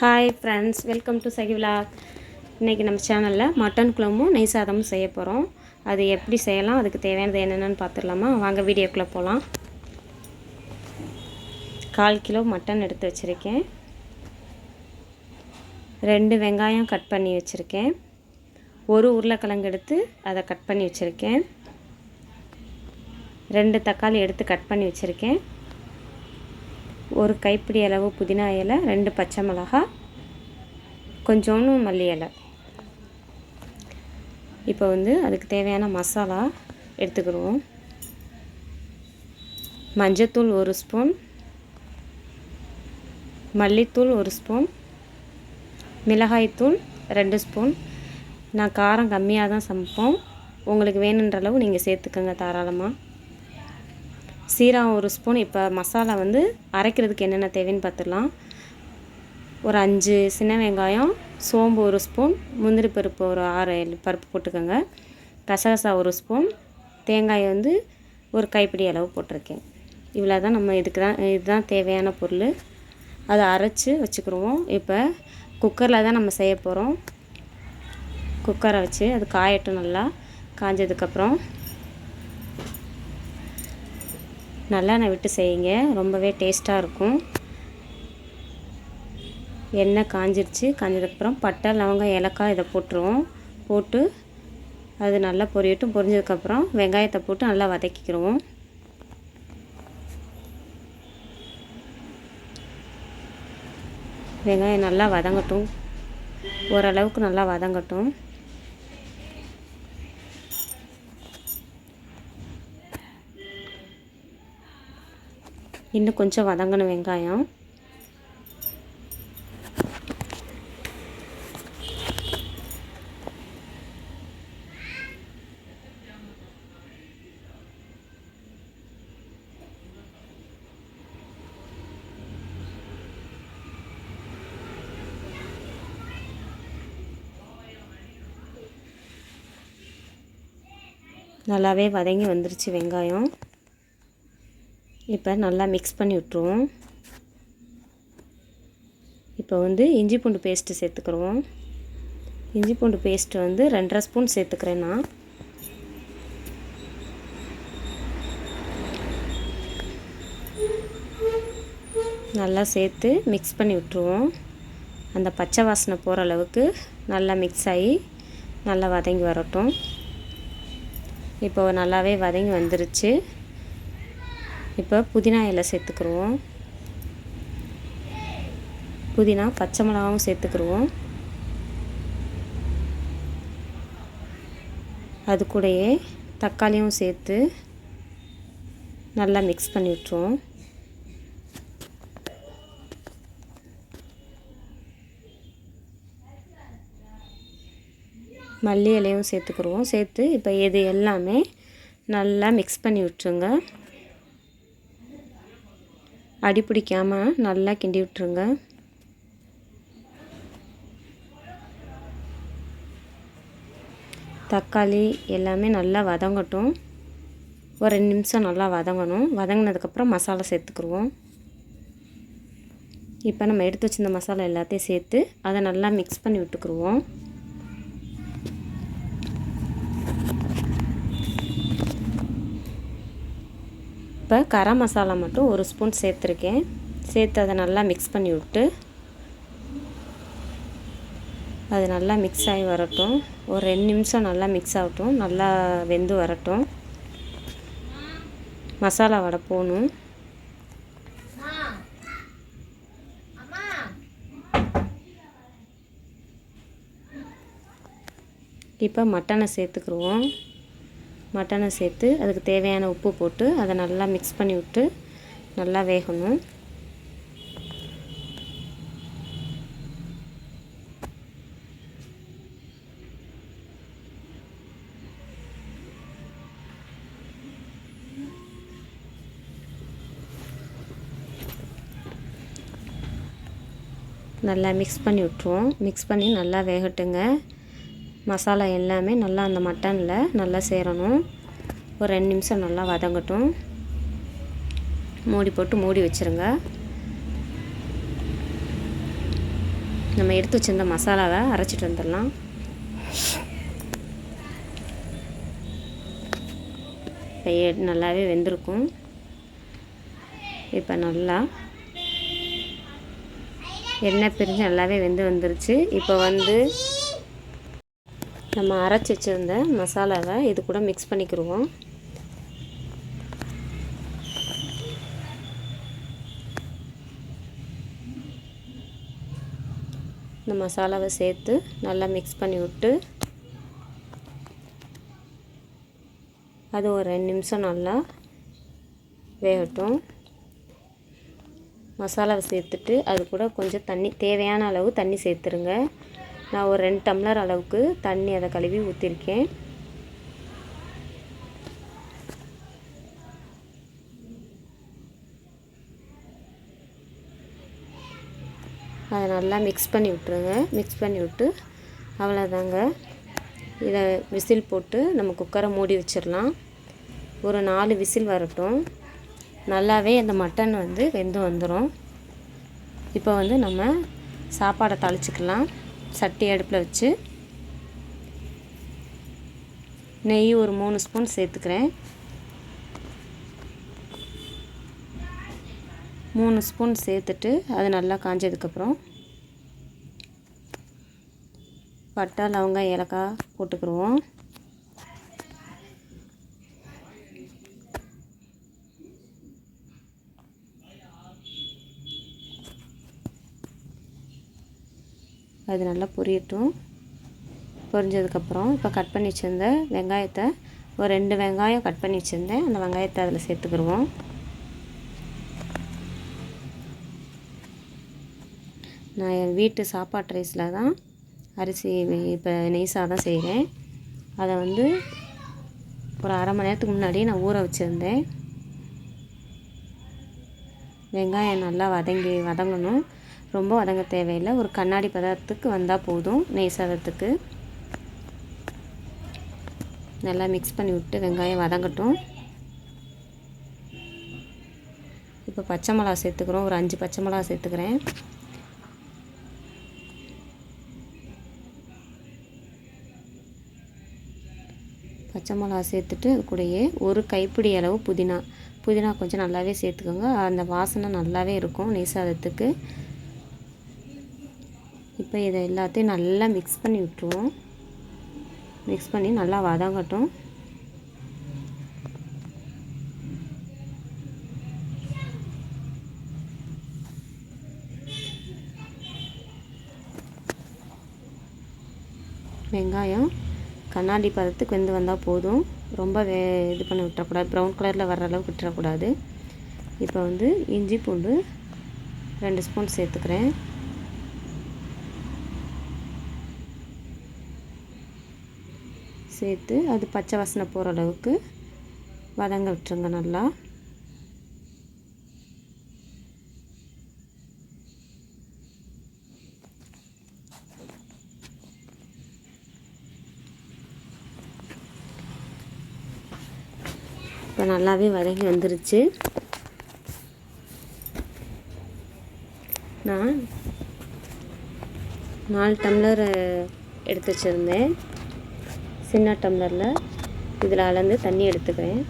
Hi friends welcome to சகிவிலா இன்றைக்கி நம்ம சேனலில் மட்டன் குழம்பும் நெய் சாதமும் செய்ய போகிறோம் அது எப்படி செய்யலாம் அதுக்கு தேவையானது என்னென்னு பார்த்துடலாமா? வாங்க வீடியோக்குள்ளே போகலாம் கால் கிலோ மட்டன் எடுத்து வச்சுருக்கேன். ரெண்டு வெங்காயம் கட் பண்ணி வச்சுருக்கேன். ஒரு உருளைக்கிழங்கு எடுத்து அதை கட் பண்ணி வச்சுருக்கேன். ரெண்டு தக்காளி எடுத்து கட் பண்ணி வச்சுருக்கேன். ஒரு கைப்பிடி அளவு புதினா இலை ரெண்டு பச்சை மிளகாய் கொஞ்சோன்னு மல்லி இலை. இப்போ வந்து அதுக்கு தேவையான மசாலா எடுத்துக்கிடுவோம். மஞ்சத்தூள் ஒரு ஸ்பூன் மல்லித்தூள் ஒரு ஸ்பூன் மிளகாய்த்தூள் ரெண்டு ஸ்பூன். நான் காரம் கம்மியாக தான் சமைப்போம். உங்களுக்கு வேணுன்ற அளவு நீங்கள் சேர்த்துக்கோங்க தாராளமாக சீரகம் ஒரு ஸ்பூன். இப்போ மசாலா வந்து அரைக்கிறதுக்கு என்னென்ன தேவைன்னு பார்த்துடலாம் ஒரு அஞ்சு சின்ன வெங்காயம் சோம்பு ஒரு ஸ்பூன் முந்திரி பருப்பு ஒரு ஆறு ஏழு பருப்பு போட்டுக்கோங்க. கசகசா ஒரு ஸ்பூன் தேங்காய் வந்து ஒரு கைப்பிடி அளவு போட்டிருக்கேன். இவ்வளோ தான் நம்ம இதுக்கு தான் இதுதான் தேவையான பொருள். அதை அரைச்சி வச்சுக்கிடுவோம் இப்போ குக்கரில் தான் நம்ம செய்ய போகிறோம் குக்கரை வச்சு அது காயட்டும் நல்லா காஞ்சதுக்கப்புறம் நல்லெண்ணெய் விட்டு செய்யுங்க. ரொம்பவே டேஸ்ட்டாக இருக்கும். எண்ணெய் காஞ்சிருச்சு. காஞ்சதுக்கப்புறம் பட்டை லவங்கம் ஏலக்காய் இதை போட்டுருவோம். போட்டு அது நல்லா பொரியட்டும். பொரிஞ்சதுக்கப்புறம் வெங்காயத்தை போட்டு நல்லா வதக்கிக்கிடுவோம் வெங்காயம் நல்லா வதங்கட்டும். ஓரளவுக்கு நல்லா வதங்கட்டும். இன்னும் கொஞ்சம் வதங்கின வெங்காயம். நல்லாவே வதங்கி வந்துருச்சு வெங்காயம். இப்போ நல்லா மிக்ஸ் பண்ணி விட்ருவோம் இப்போ வந்து இஞ்சி பூண்டு பேஸ்ட்டு சேர்த்துக்குருவோம் இஞ்சி பூண்டு பேஸ்ட்டு வந்து ரெண்டரை ஸ்பூன் சேர்த்துக்கிறேன் நான். நல்லா சேர்த்து மிக்ஸ் பண்ணி விட்ருவோம் அந்த பச்சை வாசனை போகிற அளவுக்கு நல்லா மிக்ஸ் ஆகி நல்லா வதங்கி வரட்டும். இப்போ நல்லாவே வதங்கி வந்துருச்சு. இப்போ புதினா இலை சேர்த்துக்குருவோம். புதினா பச்சை மிளகாவும் சேர்த்துக்குருவோம். அது கூடயே தக்காளியும் சேர்த்து நல்லா மிக்ஸ் பண்ணி விட்ருவோம் மல்லி இலையும் சேர்த்துக்குருவோம். சேர்த்து இப்போ இது எல்லாமே நல்லா மிக்ஸ் பண்ணி விட்டுருங்க. அடி பிடிக்காமல் நல்லா கிண்டி விட்டுருங்க. தக்காளி எல்லாமே நல்லா வதங்கட்டும். ஒரு ரெண்டு நிமிஷம் நல்லா வதங்கணும். வதங்கினதுக்கப்புறம் மசாலா சேர்த்துக்குருவோம். இப்போ நம்ம எடுத்து வச்சிருந்த மசாலா எல்லாத்தையும் சேர்த்து அதை நல்லா மிக்ஸ் பண்ணி விட்டுக்குருவோம். இப்போ கரம் மசாலா மட்டும் ஒரு ஸ்பூன் சேர்த்துருக்கேன். சேர்த்து அதை நல்லா மிக்ஸ் பண்ணி விட்டு அது நல்லா மிக்ஸ் ஆகி வரட்டும். ஒரு ரெண்டு நிமிஷம் நல்லா மிக்ஸ் ஆகட்டும். நல்லா வெந்து வரட்டும். மசாலா வடை போகணும். இப்போ மட்டனை சேர்த்துக்குருவோம். மட்டனை சேர்த்து அதுக்கு தேவையான உப்பு போட்டு அதை நல்லா மிக்ஸ் பண்ணி விட்டு நல்லா வேகணும். நல்லா மிக்ஸ் பண்ணி விட்ருவோம் மிக்ஸ் பண்ணி நல்லா வேகட்டுங்க. மசாலா எல்லாமே நல்லா அந்த மட்டனில் நல்லா சேரணும். ஒரு ரெண்டு நிமிஷம் நல்லா வதங்கட்டும். மூடி போட்டு மூடி வச்சுருங்க. நம்ம எடுத்து வச்சிருந்த மசாலாவை அரைச்சிட்டு வந்துடலாம். இப்போ நல்லாவே வெந்திருக்கும். இப்போ நல்லா எண்ணெய் பிரிஞ்சு நல்லாவே வெந்து வந்துருச்சு. இப்போ வந்து நம்ம அரைச்சி வச்சிருந்த மசாலாவை இது கூட மிக்ஸ் பண்ணிக்கிடுவோம் இந்த மசாலாவை சேர்த்து நல்லா மிக்ஸ் பண்ணி விட்டு அது ஒரு ரெண்டு நிமிஷம் நல்லா வேகட்டும். மசாலாவை சேர்த்துட்டு அது கூட கொஞ்சம் தண்ணி தேவையான அளவு தண்ணி சேர்த்துருங்க. நான் ஒரு ரெண்டு டம்ளர் அளவுக்கு தண்ணி அதை கழுவி ஊற்றிருக்கேன் அதை நல்லா மிக்ஸ் பண்ணி விட்ருங்க மிக்ஸ் பண்ணி விட்டு அவ்வளோதாங்க இதை விசில் போட்டு நம்ம குக்கரை மூடி வச்சிடலாம். ஒரு நாலு விசில் வரட்டும். நல்லாவே அந்த மட்டன் வந்து வெந்து வந்துடும் இப்போ வந்து நம்ம சாப்பாடை தாளிச்சிக்கலாம். சட்டி அடுப்பில் வச்சு நெய் ஒரு மூணு ஸ்பூன் சேர்த்துக்கிறேன். மூணு ஸ்பூன் சேர்த்துட்டு அது நல்லா காஞ்சதுக்கப்புறம் பட்டை லவங்காய் ஏலக்காய் போட்டுக்கிடுவோம் அது நல்லா பொரியட்டும். பொரிஞ்சதுக்கப்புறம் இப்போ கட் பண்ணி வச்சுருந்த வெங்காயத்தை ஒரு ரெண்டு வெங்காயம் கட் பண்ணி வச்சுருந்தேன். அந்த வெங்காயத்தை அதில் சேர்த்துக்கிடுவோம் நான் என் வீட்டு சாப்பாட்டு ரைஸில் தான் அரிசி இப்போ நெய் சாதம் செய்கிறேன் அதை வந்து ஒரு அரை மணி நேரத்துக்கு முன்னாடி நான் ஊற வச்சுருந்தேன். வெங்காயம் நல்லா வதங்கி வதங்கணும். ரொம்ப வதங்க தேவையில்லை. ஒரு கண்ணாடி பதத்துக்கு வந்தால் போதும் நெய் சாதத்துக்கு. நல்லா மிக்ஸ் பண்ணி விட்டு வெங்காயம் வதங்கட்டும். இப்போ பச்சை மிளகா சேர்த்துக்கிறோம். ஒரு அஞ்சு பச்சை மிளகா சேர்த்துக்கிறேன். பச்சை மிளகா சேர்த்துட்டு கூடயே ஒரு கைப்பிடி அளவு புதினா. புதினா கொஞ்சம் நல்லாவே சேர்த்துக்கோங்க. அந்த வாசனை நல்லாவே இருக்கும் நெய் சாதத்துக்கு. இப்போ இதை எல்லாத்தையும் நல்லா மிக்ஸ் பண்ணி விட்டுருவோம். மிக்ஸ் பண்ணி நல்லா வதங்கட்டும். வெங்காயம் கண்ணாடி பதத்துக்கு வெந்து வந்தால் போதும். ரொம்ப வே இது பண்ணி விட்டுறக்கூடாது ப்ரௌன் கலரில் வர்ற அளவுக்கு விட்டுறக்கூடாது. இப்போ வந்து இஞ்சி பூண்டு ரெண்டு ஸ்பூன் சேர்த்துக்கிறேன். சேர்த்து அது பச்சை வாசனை போகிற அளவுக்கு வதங்க விட்டுருங்க நல்லா. இப்போ நல்லாவே வதங்கி வந்துருச்சு. நான் நாலு டம்ளர் எடுத்து வச்சுருந்தேன். சின்ன டம்ளரில் இதில் அளந்து தண்ணி எடுத்துக்கிறேன்.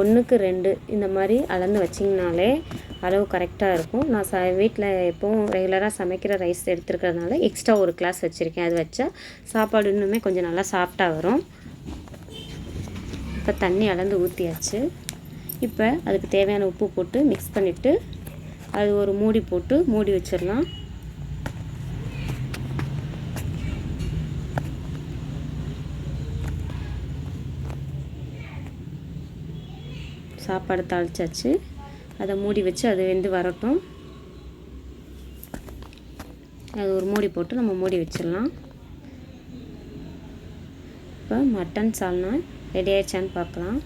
ஒன்றுக்கு ரெண்டு இந்த மாதிரி அளந்து வச்சிங்கனாலே அளவு கரெக்டாக இருக்கும். நான் ச வீட்டில் எப்போவும் ரெகுலராக சமைக்கிற ரைஸ் எடுத்துருக்கிறதுனால எக்ஸ்ட்ரா ஒரு கிளாஸ் வச்சுருக்கேன். அது வச்சா சாப்பாடு இன்னுமே கொஞ்சம் நல்லா சாஃப்டாக வரும். இப்போ தண்ணி அளந்து ஊற்றியாச்சு இப்போ அதுக்கு தேவையான உப்பு போட்டு மிக்ஸ் பண்ணிவிட்டு அது ஒரு மூடி போட்டு மூடி வச்சிடலாம். சாப்பாடு தாளிச்சாச்சு. அதை மூடி வச்சு அது வெந்து வரட்டும். அது ஒரு மூடி போட்டு நம்ம மூடி வச்சிடலாம். இப்போ மட்டன் சால்னா ரெடி ஆயிடுச்சான்னு பார்க்கலாம்.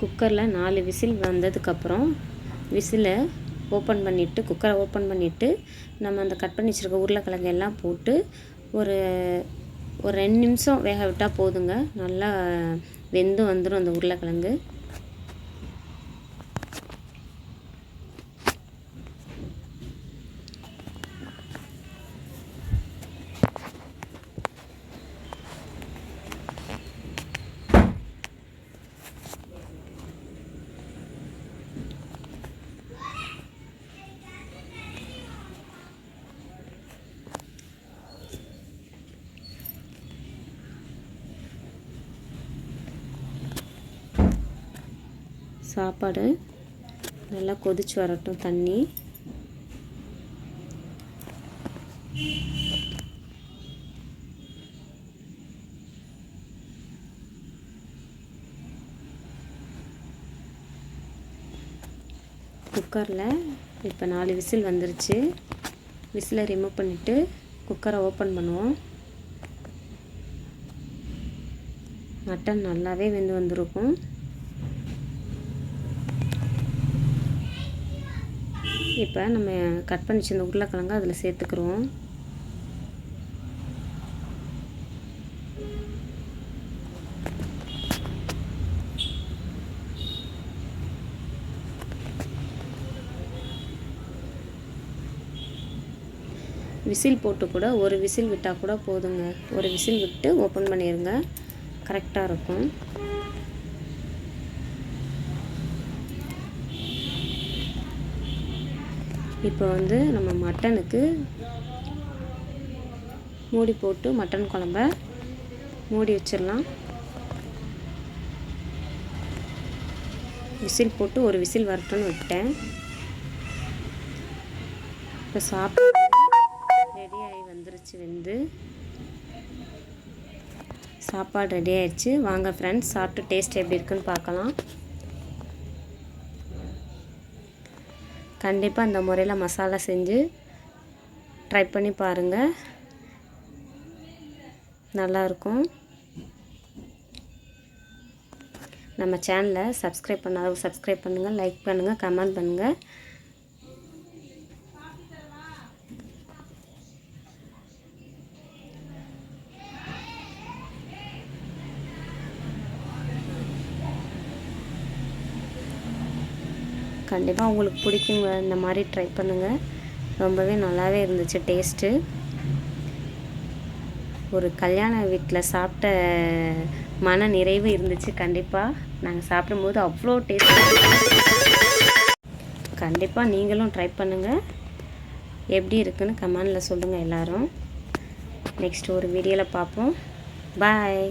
குக்கரில் நாலு விசில் வந்ததுக்கப்புறம் விசிலை ஓப்பன் பண்ணிவிட்டு குக்கரை ஓப்பன் பண்ணிவிட்டு நம்ம அந்த கட் பண்ணி வச்சுருக்க உருளைக்கிழங்கு எல்லாம் போட்டு ஒரு ஒரு ரெண்டு நிமிஷம் வேக விட்டால் போதுங்க. நல்லா வெந்து வந்துடும் அந்த உருளைக்கிழங்கு. சாப்பாடு. நல்லா கொதிச்சு வரட்டும் தண்ணி. குக்கரில் இப்போ நாலு விசில் வந்துருச்சு. விசிலை ரிமூவ் பண்ணிவிட்டு குக்கரை ஓப்பன் பண்ணுவோம். மட்டன் நல்லாவே வெந்து வந்திருக்கும். இப்போ நம்ம கட் பண்ணி வச்சிருந்த உருளைக்கிழங்கு அதில் சேர்த்துக்குருவோம் விசில் போட்டு கூட ஒரு விசில் விட்டால் கூட போதுங்க. ஒரு விசில் விட்டு ஓப்பன் பண்ணிடுங்க கரெக்டாக இருக்கும். இப்போ வந்து நம்ம மட்டனுக்கு மூடி போட்டு மட்டன் குழம்ப மூடி வச்சிடலாம். விசில் போட்டு ஒரு விசில் வரட்டும்னு விட்டேன். இப்போ சாப்பாடு ரெடி ஆகி வந்துருச்சு வெந்து. சாப்பாடு ரெடி ஆயிடுச்சு. வாங்க ஃப்ரெண்ட்ஸ் சாப்பிட்டு டேஸ்ட் எப்படி இருக்குன்னு பார்க்கலாம். கண்டிப்பாக இந்த முறையில் மசாலா செஞ்சு ட்ரை பண்ணி பாருங்கள் நல்லாயிருக்கும் நம்ம சேனலை சப்ஸ்கிரைப் பண்ணாத சப்ஸ்கிரைப் பண்ணுங்கள் லைக் பண்ணுங்கள் கமெண்ட் பண்ணுங்கள் கண்டிப்பாக உங்களுக்கு பிடிக்குங்க. இந்த மாதிரி ட்ரை பண்ணுங்கள் ரொம்பவே நல்லாவே இருந்துச்சு டேஸ்ட்டு ஒரு கல்யாண வீட்டில் சாப்பிட்ட மன நிறைவு இருந்துச்சு கண்டிப்பாக நாங்கள் சாப்பிடும்போது அவ்வளோ டேஸ்ட் கண்டிப்பாக நீங்களும் ட்ரை பண்ணுங்கள் எப்படி இருக்குன்னு கமெண்டில் சொல்லுங்கள் எல்லோரும். நெக்ஸ்ட் ஒரு வீடியோவில் பார்ப்போம். பாய்